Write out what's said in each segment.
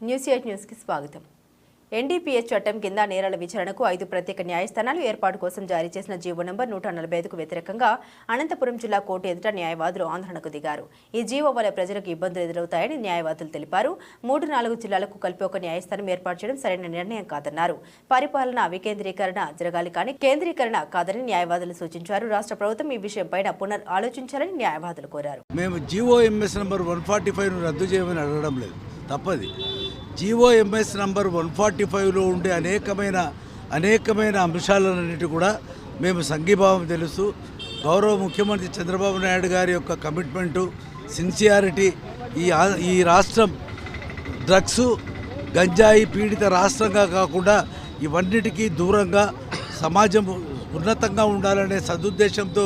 News eight న్యూస్కి స్వాగతం. NDPS చట్టం కింద నేరాల విచారణకు ఐదు ప్రత్యేక న్యాయస్థానాలు ఏర్పాటు కోసం జారీ చేసిన జీవో నంబర్ నూట నలభై ఐదుకు వ్యతిరేకంగా అనంతపురం జిల్లా కోర్టు ఎదుట న్యాయవాదులు ఆందోళనకు దిగారు. ఈ జీవో వల్ల ప్రజలకు ఇబ్బందులు ఎదురవుతాయని న్యాయవాదులు తెలిపారు. మూడు నాలుగు జిల్లాలకు కలిపి ఒక న్యాయస్థానం ఏర్పాటు చేయడం సరైన నిర్ణయం కాదన్నారు. పరిపాలన వికేంద్రీకరణ జరగాలి కానీ కేంద్రీకరణ కాదని న్యాయవాదులు సూచించారు. రాష్ట్ర ప్రభుత్వం ఈ విషయంపైన పునర్ ఆలోచించాలని న్యాయవాదులు కోరారు. మేము GOMS number one forty five రద్దు చేయమని అడగడం లేదు. తప్పది. జీఓఎంఎస్ నంబర్ వన్ ఫార్టీ ఫైవ్లో ఉండే అనేకమైన అనేకమైన అంశాలన్నిటి కూడా మేము సంఘీభావం తెలుస్తూ గౌరవ ముఖ్యమంత్రి చంద్రబాబు నాయుడు గారి యొక్క కమిట్మెంటు సిన్సియారిటీ ఈ ఈ రాష్ట్రం డ్రగ్స్ గంజాయి పీడిత రాష్ట్రంగా కాకుండా ఇవన్నిటికీ దూరంగా సమాజం ఉన్నతంగా ఉండాలనే సదుద్దేశంతో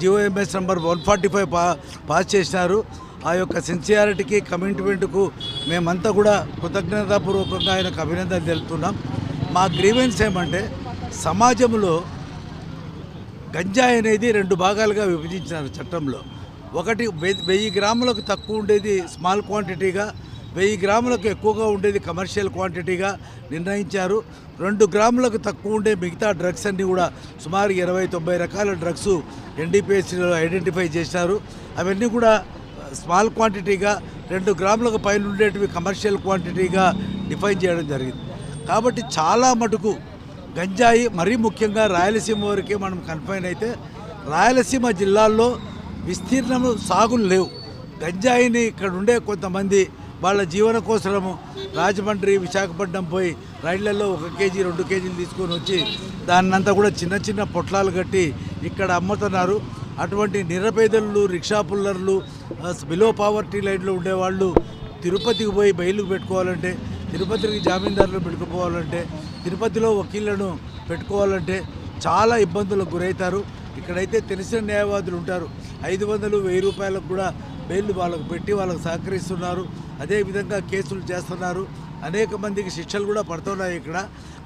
GOMS number one forty five పా పాస్ చేసినారు. ఆ యొక్క సిన్సియారిటీకి కమిట్మెంట్కు మేమంతా కూడా కృతజ్ఞతాపూర్వకంగా ఆయనకు అభినందన తెలుపుతున్నాం. మా గ్రీవెన్స్ ఏమంటే సమాజంలో గంజాయి అనేది రెండు భాగాలుగా విభజించినారు చట్టంలో. ఒకటి వెయ్యి గ్రాములకు తక్కువ ఉండేది స్మాల్ క్వాంటిటీగా వెయ్యి గ్రాములకు ఎక్కువగా ఉండేది కమర్షియల్ క్వాంటిటీగా నిర్ణయించారు. రెండు గ్రాములకు తక్కువ ఉండే మిగతా డ్రగ్స్ అన్నీ కూడా సుమారు ఇరవై తొంభై రకాల డ్రగ్స్ ఎన్డీపీఎస్సీలో ఐడెంటిఫై చేశారు. అవన్నీ కూడా స్మాల్ క్వాంటిటీగా రెండు గ్రాములకు పైన ఉండేటివి కమర్షియల్ క్వాంటిటీగా డిఫైన్ చేయడం జరిగింది. కాబట్టి చాలా మటుకు గంజాయి మరీ ముఖ్యంగా రాయలసీమ వరకే మనం కన్ఫైన్ అయితే రాయలసీమ జిల్లాల్లో విస్తీర్ణం సాగులు లేవు. గంజాయిని ఇక్కడ ఉండే కొంతమంది వాళ్ళ జీవన కోసము రాజమండ్రి విశాఖపట్నం పోయి రైళ్ళలో ఒక కేజీ రెండు కేజీలు తీసుకొని వచ్చి దాన్నంతా కూడా చిన్న చిన్న పొట్లాలు కట్టి ఇక్కడ అమ్ముతున్నారు. అటువంటి నిరపేదలు రిక్షా పుల్లర్లు బిలో పావర్టీ లైన్లో ఉండేవాళ్ళు తిరుపతికి పోయి బయలుకు పెట్టుకోవాలంటే తిరుపతికి జామీందారులు పెట్టుకుపోవాలంటే తిరుపతిలో వకీళ్ళను పెట్టుకోవాలంటే చాలా ఇబ్బందులకు గురవుతారు. ఇక్కడైతే తెలిసిన న్యాయవాదులు ఉంటారు. ఐదు వందలు వెయ్యి రూపాయలకు కూడా బెయిల్ వాళ్ళకు పెట్టి వాళ్ళకు సహకరిస్తున్నారు. అదేవిధంగా కేసులు చేస్తున్నారు. అనేక మందికి శిక్షలు కూడా పడుతున్నాయి ఇక్కడ.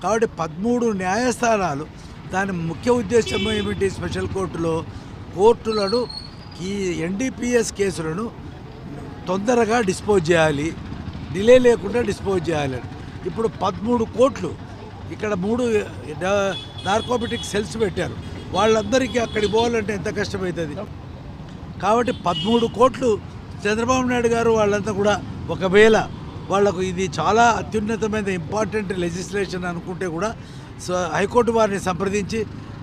కాబట్టి పదమూడు న్యాయస్థానాలు. దాని ముఖ్య ఉద్దేశం ఏమిటి? స్పెషల్ కోర్టులో కోర్టులను ఈ ఎన్డీపీఎస్ కేసులను తొందరగా డిస్పోజ్ చేయాలి. డిలే లేకుండా డిస్పోజ్ చేయాలని ఇప్పుడు పదమూడు కోట్లు ఇక్కడ మూడు నార్కోబెటిక్ సెల్స్ పెట్టారు. వాళ్ళందరికీ అక్కడికి పోవాలంటే ఎంత కష్టమవుతుంది కాబట్టి పదమూడు కోట్లు చంద్రబాబు నాయుడు గారు వాళ్ళంతా కూడా ఒకవేళ వాళ్ళకు ఇది చాలా అత్యున్నతమైన ఇంపార్టెంట్ లెజిస్లేషన్ అనుకుంటే కూడా సో హైకోర్టు వారిని సంప్రదించి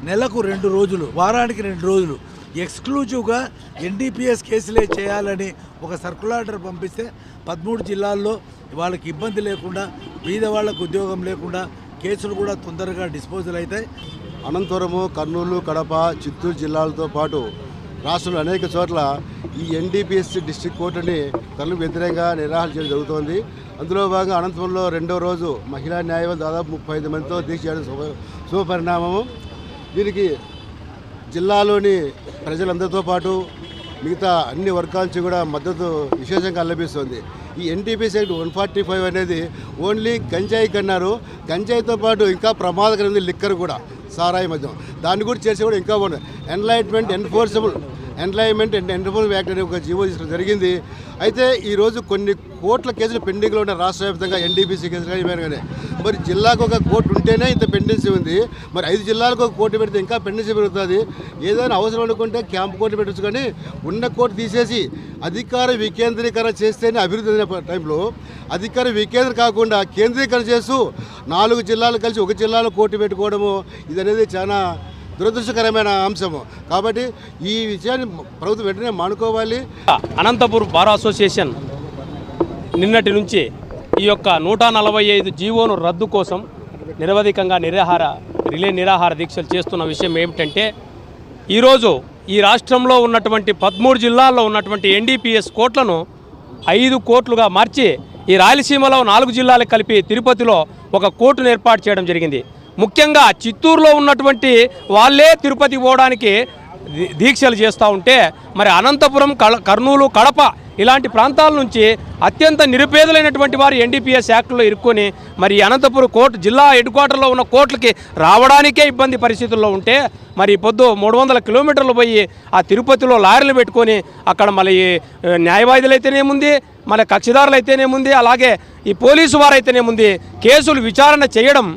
నెలకు రెండు రోజులు వారానికి రెండు రోజులు ఎక్స్క్లూజివ్గా ఎన్డీపీఎస్ కేసులే చేయాలని ఒక సర్కులార్డర్ పంపిస్తే పదమూడు జిల్లాల్లో వాళ్ళకి ఇబ్బంది లేకుండా బీద వాళ్ళకు ఉద్యోగం లేకుండా కేసులు కూడా తొందరగా డిస్పోజల్ అవుతాయి. అనంతపురము కర్నూలు కడప చిత్తూరు జిల్లాలతో పాటు రాష్ట్రంలో అనేక చోట్ల ఈ ఎన్డీపీఎస్సి డిస్టిక్ కోర్టుని తనకు వ్యతిరేకంగా నిరాహార చేయడం జరుగుతోంది. అందులో భాగంగా అనంతపురంలో రెండో రోజు మహిళా న్యాయవాదులు దాదాపు ముప్పై ఐదు మందితో దీక్ష చేయడం శుభ శుభపరిణామము. దీనికి జిల్లాలోని ప్రజలందరితో పాటు మిగతా అన్ని వర్గాల కూడా మద్దతు విశేషంగా లభిస్తుంది ఈ NTPC act one forty five అనేది ఓన్లీ గంజాయి కన్నారు. గంజాయితో పాటు ఇంకా ప్రమాదకరమైనది లిక్కర్ కూడా సారాయి మద్యం. దాన్ని కూడా చేసి కూడా ఇంకా బాగుంది enlightenment enforceable employment and enforcement act అనే ఒక జీవో తీసుకోవడం జరిగింది. అయితే ఈరోజు కొన్ని కోట్ల కేసులు పెండింగ్లో ఉన్న రాష్ట్ర వ్యాప్తంగా ఎన్డీపీసీ కేసులు కానీ కానీ. మరి జిల్లాకు ఒక కోర్టు ఉంటేనే ఇంత పెండెన్సీ ఉంది. మరి ఐదు జిల్లాలకు ఒక కోర్టు పెడితే ఇంకా పెండెన్సీ పెరుగుతుంది. ఏదైనా అవసరం అనుకుంటే క్యాంప్ కోర్టు పెట్టచ్చు కానీ ఉన్న కోర్టు తీసేసి అధికార వికేంద్రీకరణ చేస్తేనే అభివృద్ధి అనే టైంలో అధికార వికేంద్ర కాకుండా కేంద్రీకరణ చేస్తూ నాలుగు జిల్లాలు కలిసి ఒక జిల్లాలో కోర్టు పెట్టుకోవడము ఇది అనేది చాలా దురదృష్టకరమైన అంశము. కాబట్టి ఈ విషయాన్ని ప్రభుత్వం వెంటనే మానుకోవాలి. అనంతపూర్ బార్ అసోసియేషన్ నిన్నటి నుంచి ఈ యొక్క నూట నలభై ఐదు జీవోను రద్దు కోసం నిరవధికంగా నిరాహార రిలే నిరాహార దీక్షలు చేస్తున్న విషయం ఏమిటంటే ఈరోజు ఈ రాష్ట్రంలో ఉన్నటువంటి పదమూడు జిల్లాల్లో ఉన్నటువంటి ఎన్డీపీఎస్ కోట్లను ఐదు కోట్లుగా మార్చి ఈ రాయలసీమలో నాలుగు జిల్లాలకు కలిపి తిరుపతిలో ఒక కోర్టును ఏర్పాటు చేయడం జరిగింది. ముఖ్యంగా చిత్తూరులో ఉన్నటువంటి వాళ్ళే తిరుపతి పోవడానికి దీక్షలు చేస్తూ ఉంటే మరి అనంతపురం కర్నూలు కడప ఇలాంటి ప్రాంతాల నుంచి అత్యంత నిరుపేదలైనటువంటి వారు ఎన్డీపీఎస్ యాక్ట్లో ఇరుక్కొని మరి అనంతపురం కోర్టు జిల్లా హెడ్ క్వార్టర్లో ఉన్న కోర్టులకి రావడానికే ఇబ్బంది పరిస్థితుల్లో ఉంటే మరి పొద్దు మూడు వందల కిలోమీటర్లు పోయి ఆ తిరుపతిలో లారీలు పెట్టుకొని అక్కడ మళ్ళీ న్యాయవాదులు అయితేనేముంది మన కక్షిదారులు అయితేనేముంది అలాగే ఈ పోలీసు వారైతేనేముంది కేసులు విచారణ చేయడం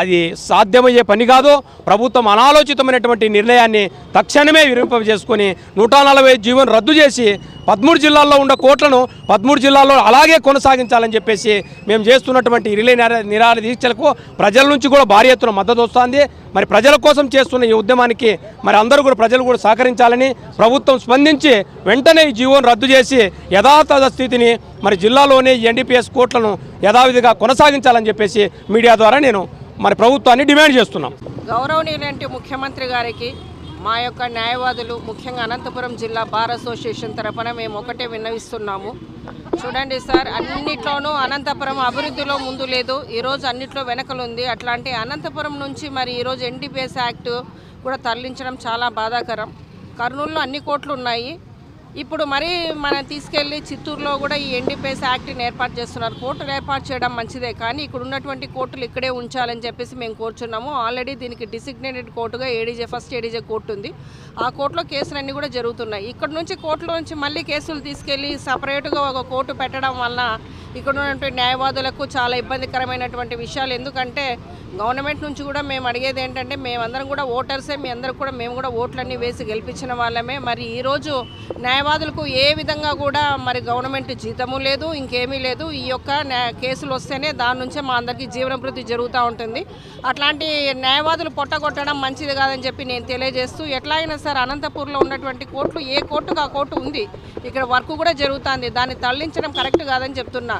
అది సాధ్యమయ్యే పని కాదు. ప్రభుత్వం అనాలోచితమైనటువంటి నిర్ణయాన్ని తక్షణమే విరింపజేసుకొని నూట నలభై జీవన్ రద్దు చేసి పదమూడు జిల్లాల్లో ఉన్న కోట్లను పదమూడు జిల్లాల్లో అలాగే కొనసాగించాలని చెప్పేసి మేము చేస్తున్నటువంటి రిలే నిరా నిరాహార దీక్షలకు ప్రజల నుంచి కూడా భారీ ఎత్తున మద్దతు వస్తుంది. మరి ప్రజల కోసం చేస్తున్న ఈ ఉద్యమానికి మరి అందరూ కూడా ప్రజలు కూడా సహకరించాలని ప్రభుత్వం స్పందించి వెంటనే ఈ జీవోను రద్దు చేసి యథాతథ స్థితిని మరి జిల్లాలోనే ఎన్డీపీఎస్ కోట్లను యథావిధిగా కొనసాగించాలని చెప్పేసి మీడియా ద్వారా నేను మరి ప్రభుత్వాన్ని డిమాండ్ చేస్తున్నాం. గౌరవనీయులంటే ముఖ్యమంత్రి గారికి మా యొక్క న్యాయవాదులు ముఖ్యంగా అనంతపురం జిల్లా బార్ అసోసియేషన్ తరఫున మేము ఒకటే విన్నవిస్తున్నాము. చూడండి సార్ అన్నిట్లోనూ అనంతపురం అభివృద్ధిలో ముందు లేదు ఈరోజు అన్నిట్లో వెనకలుంది అట్లాంటి అనంతపురం నుంచి మరి ఈరోజు ఎన్డీపీఎస్ యాక్ట్ కూడా తరలించడం చాలా బాధాకరం. కర్నూలులో అన్ని కోట్లు ఉన్నాయి. ఇప్పుడు మరి మనం తీసుకెళ్ళి చిత్తూరులో కూడా ఈ ఎన్డీపీఎస్ యాక్ట్ని ఏర్పాటు చేస్తున్నారు. కోర్టును ఏర్పాటు చేయడం మంచిదే కానీ ఇక్కడ ఉన్నటువంటి కోర్టులు ఇక్కడే ఉంచాలని చెప్పేసి మేము కోరుచున్నాము. ఆల్రెడీ దీనికి డిసిగ్నేటెడ్ కోర్టుగా ఏడీజే ఫస్ట్ ఏడీజే కోర్టు ఉంది. ఆ కోర్టులో కేసులన్నీ కూడా జరుగుతున్నాయి. ఇక్కడ నుంచి కోర్టులో నుంచి మళ్ళీ కేసులు తీసుకెళ్ళి సపరేట్గా ఒక కోర్టు పెట్టడం వల్ల ఇక్కడ ఉన్నటువంటి న్యాయవాదులకు చాలా ఇబ్బందికరమైనటువంటి విషయాలు. ఎందుకంటే గవర్నమెంట్ నుంచి కూడా మేము అడిగేది ఏంటంటే మేమందరం కూడా ఓటర్సే మీ అందరూ కూడా మేము కూడా ఓట్లన్నీ వేసి గెలిపించిన వాళ్ళమే. మరి ఈరోజు న్యాయవాదులకు ఏ విధంగా కూడా మరి గవర్నమెంట్ జీతము లేదు ఇంకేమీ లేదు. ఈ యొక్క కేసులు వస్తేనే దాని నుంచే మా అందరికీ జీవనభృతి జరుగుతూ ఉంటుంది. అట్లాంటి న్యాయవాదులు పొట్టగొట్టడం మంచిది కాదని చెప్పి నేను తెలియజేస్తూ ఎట్లా అయినా సరే అనంతపూర్లో ఉన్నటువంటి కోర్టులు ఏ కోర్టుకు ఆ కోర్టు ఉంది. ఇక్కడ వర్క్ కూడా జరుగుతుంది. దాన్ని తరలించడం కరెక్ట్ కాదని చెప్తున్నా.